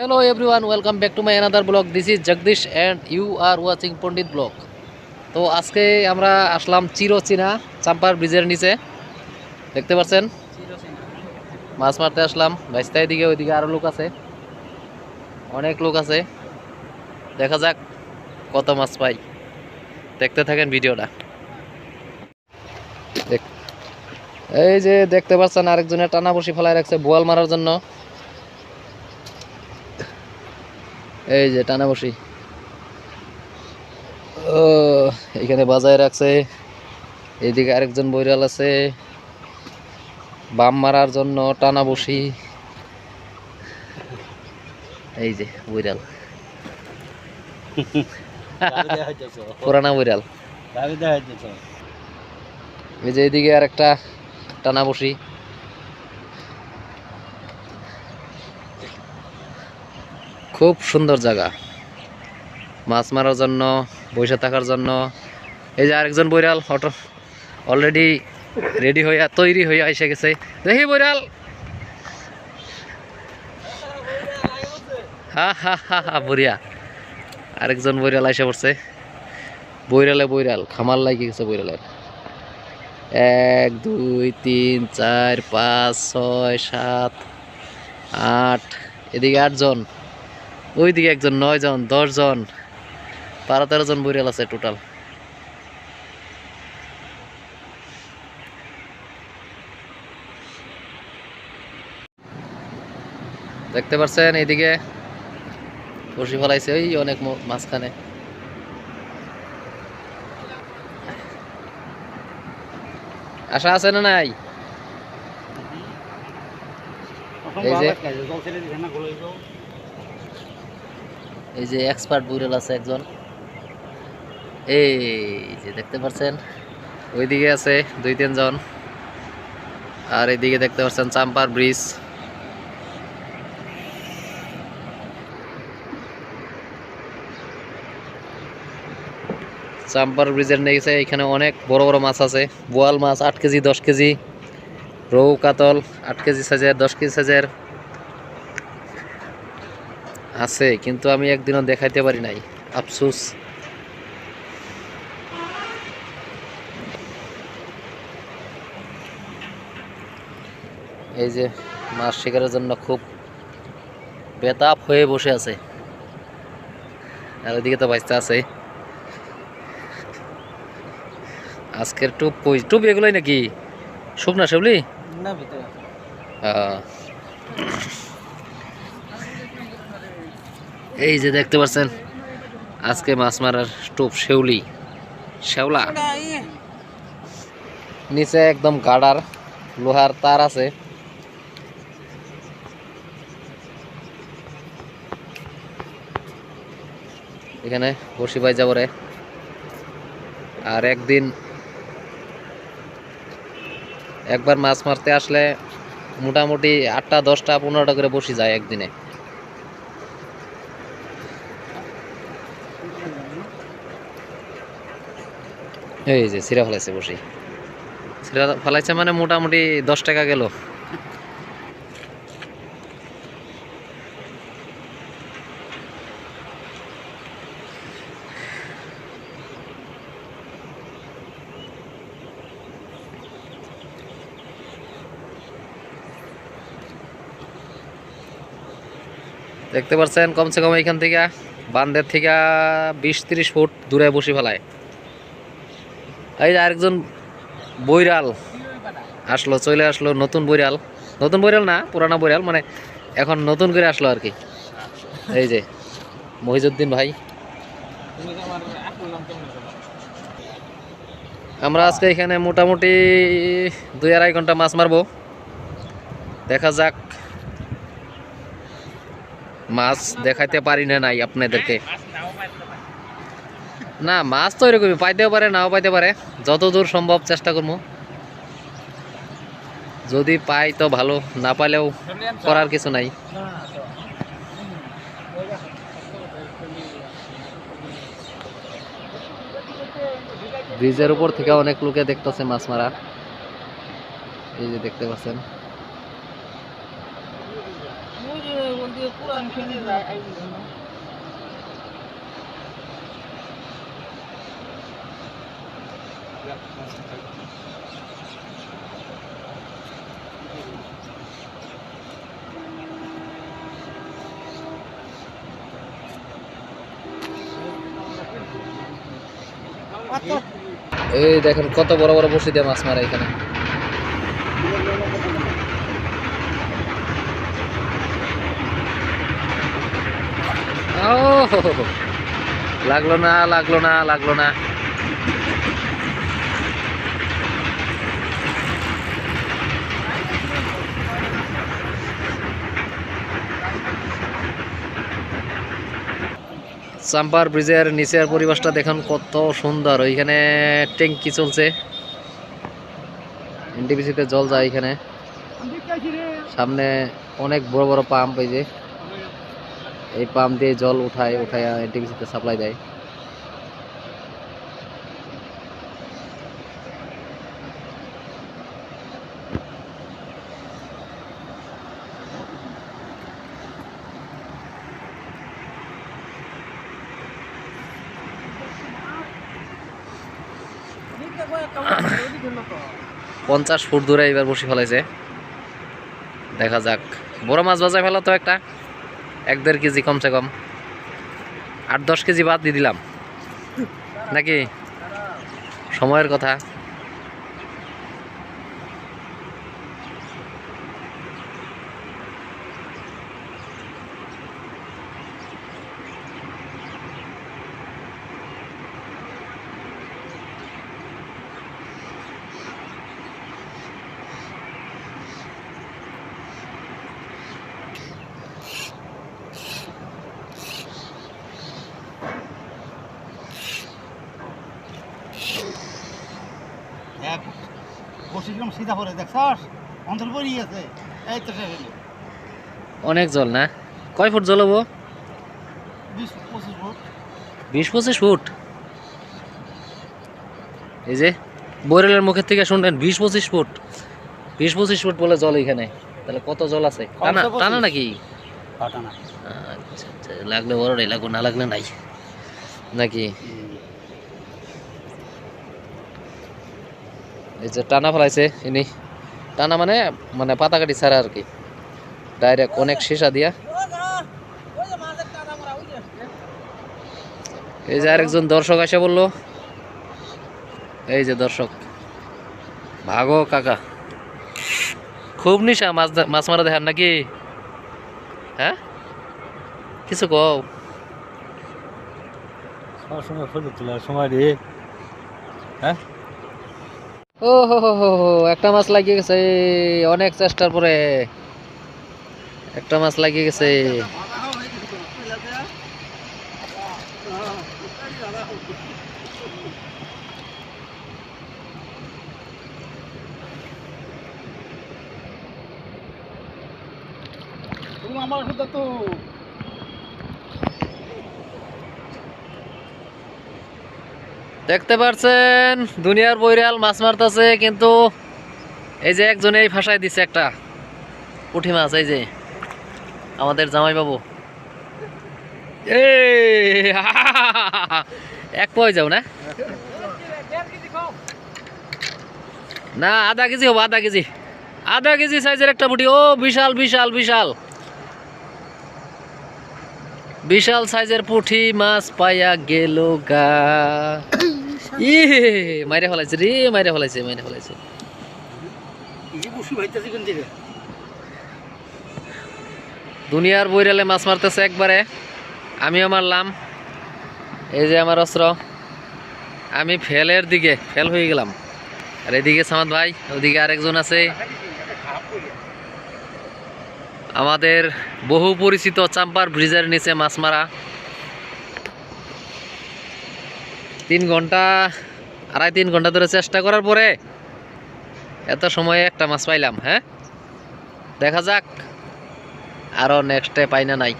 Hello everyone, welcome back to my another blog. This is Jagdish and you are watching Pandit blog. তো আজকে আমরা আসলাম চিরচীনা চাম্পার ব্রিজের নিচে। দেখতে পাচ্ছেন মাছ মারতে আসলাম। বাইস্তায় দিকে ওইদিকে আরও লোক আছে। অনেক লোক আছে। দেখা যাক কত মাছ পাই। দেখতে থাকেন ভিডিওটা। এই যে দেখতে পাচ্ছেন আরেকজনের টানা বসি ফেলায় রাখছে বোয়াল মারার জন্য। এই যে টানা বসি। ও এখানে বাজায় রাখছে। এইদিকে আরেকজন বৈরাল আছে। বাম মারার জন্য টানা বসি। এই যে বৈরাল। পুরানা বৈরাল। এই যে এইদিকে আর একটা টানা বসি। খুব সুন্দর জায়গা। মাছ মারার জন্য, বসে থাকার জন্য। এই যে আরেকজন বৈরাল অটো অলরেডি রেডি হইয়া, তৈরি হইয়া এসে গেছে। দেখি বৈরাল। হা হা হা হা বরিয়া আরেকজন বৈরাল এসে পড়ছে। বৈরালে বৈরাল, খামার লাগি গেছে বৈরালের। এক, দুই, তিন, চার, পাঁচ, ছয়, সাত, আট, এদিকে আটজন। ওইদিকে একজন নয় জন দশ জন বারো তেরো জন বৈরাল আছে টোটাল দেখতে পাচ্ছেন এইদিকে? বসি ফলাইছে ওই অনেক মাঝখানে। আশা আছে না নাই? এই যে। এই যে এক্সপার্ট বুড়েল আছে একজন। এই যে দেখতে পাচ্ছেন ওইদিকে আছে দুই তিনজন। আর এইদিকে দেখতে পাচ্ছেন চাম্পার ব্রিজ। চাম্পার ব্রিজের নিচে এখানে অনেক বড় বড় মাছ আছে। বোয়াল মাছ আট কেজি, দশ কেজি। রৌ কাতল আট কেজি সাইজের, দশ কেজি সাইজের। আছে কিন্তু আমি একদিনও দেখাইতে পারি নাই। আফসুস। এই যে মাছ শিকারের জন্য খুব বেতাপ হয়ে বসে আছে। আর ওইদিকে তো বাঁচতে আছে। আজকের টুপ কই? টুপ এগুলোই নাকি? শুকনা সেবলি আহ। এই যে দেখতে পাচ্ছেন, আজকে মাছ মারার টোপ শেউলি, শেওলা। নিচে একদম গাডার, লোহার তার আছে। এখানে বসি পাই যাবরে আর একদিন একবার মাছ মারতে আসলে মোটামুটি আটটা, দশটা, পনেরোটা করে বসি যায় একদিনে। এই যে, সিরা ফেলাইছে বসি। সিরা ফেলাইছে মানে মোটামুটি দশ টাকা গেল। দেখতে পাচ্ছেন, কমসে কম এখান থেকে বান্ধের থেকে বিশ তিরিশ ফুট দূরে বসি ফেলায়। এই যে আরেকজন বৈরাল আসলো, চলে আসলো নতুন বৈরাল। নতুন বৈরাল না, পুরানা বৈরাল মানে এখন নতুন করে আসলো আর কি। এই যে মহিজুদ্দিন ভাই। আমরা আজকে এখানে মোটামুটি দুই আড়াই ঘণ্টা মাছ মারবো। দেখা যাক। মাছ দেখাইতে পারি না নাই আপনাদেরকে। না, মাছ তো এরকমই, পাইতেও পারে, নাও পাইতে পারে। যতদূর সম্ভব চেষ্টা করব। যদি পাই তো ভালো, না পাইলেও করার কিছু নাই। ব্রিজের উপর থেকে অনেক লোকে দেখতেছে মাছ মারা। এই যে দেখতে পাচ্ছেন। এই দেখেন কত বড় বড় বসি দিয়ে মাছ মারা এখানে। লাগল না লাগল না লাগল না। চাম্পার ব্রিজের নিচের পরিবেশটা দেখুন কত সুন্দর। ওইখানে ট্যাঙ্কি চলছে। এনটিপিসিতে জল যায় এখানে। সামনে অনেক বড় বড় পাম্প এই যে। এই পাম্প দিয়ে জল উঠায় উঠায় এনটিপিসিতে সাপ্লাই দেয়। পঞ্চাশ ফুট দূরে এবার বসে ফেলাইছে। দেখা যাক। বড় মাছ বাজায় ফেলা তো একটা। এক দেড় কেজি কমসে কম। আট দশ কেজি বাদ দিয়ে দিলাম। নাকি? সময়ের কথা। বসিলাম সিধা পরে দেখছস অন্তর পড়ি গেছে এই তো শেষ অনেক জল না? কয় ফুট জল হব? বিশ পঁচিশ ফুট। বিশ পঁচিশ ফুট? এই যে বৈরেলের মুখের থেকে শুনলেন বিশ পঁচিশ ফুট। বিশ পঁচিশ ফুট বলে জল এখানে। তাহলে কত জল আছে? টানা টানা নাকি? আচ্ছা আচ্ছা লাগলে বড়টাই লাগো না লাগলে নাই। নাকি? এই যে টানা ফেলাইছে, ইনি টানা মানে মানে পাতা কাটি ছাড়া আর কি। ডাইরেক্ট অনেক সীসা দিয়া। এই যে আরেকজন দর্শক এসে বলল। এই যে দর্শক, ভাগো কাকা। খুব নিশা মাছ মাছ মারা দেখার নাকি? হ্যাঁ? কিছু কও? সময় সময় রে ও হো হো হো একটা মাছ লাগিয়ে গেছে অনেক চেষ্টার পরে। একটা মাছ লাগিয়ে গেছে। আমার তো দেখতে পারছেন, দুনিয়ার বৈরাল মাছ মারতেছে, কিন্তু এই যে একজনে এই ফাঁসায় দিছে একটা পুঁটি মাছ, এই যে আমাদের জামাই বাবু এই, এক পয় যাও না? না, আধা কেজি হব, আধা কেজি। আধা কেজি সাইজের একটা পুঁটি। ও, বিশাল বিশাল বিশাল। বিশাল সাইজের পুঁটি মাছ পাইয়া গেল গা। মাইরে ফেলাইছে রে মাইরে ফেলাইছে মাইরে ফেলাইছে। দুনিয়ার বইরালে মাছ মারতেছে একবারে। আমিও মারলাম এই যে আমার অস্ত্র। আমি ফেলের দিকে ফেল হয়ে গেলাম। আর এদিকে সামাদ ভাই ওদিকে আরেকজন আছে। আমাদের বহু পরিচিত চাম্পার ব্রিজের নিচে মাছ মারা। তিন ঘণ্টা, আড়াই তিন ঘণ্টা ধরে চেষ্টা করার পরে এত সময়ে একটা মাছ পাইলাম হ্যাঁ? দেখা যাক আরও নেক্সটে পাই না নাই।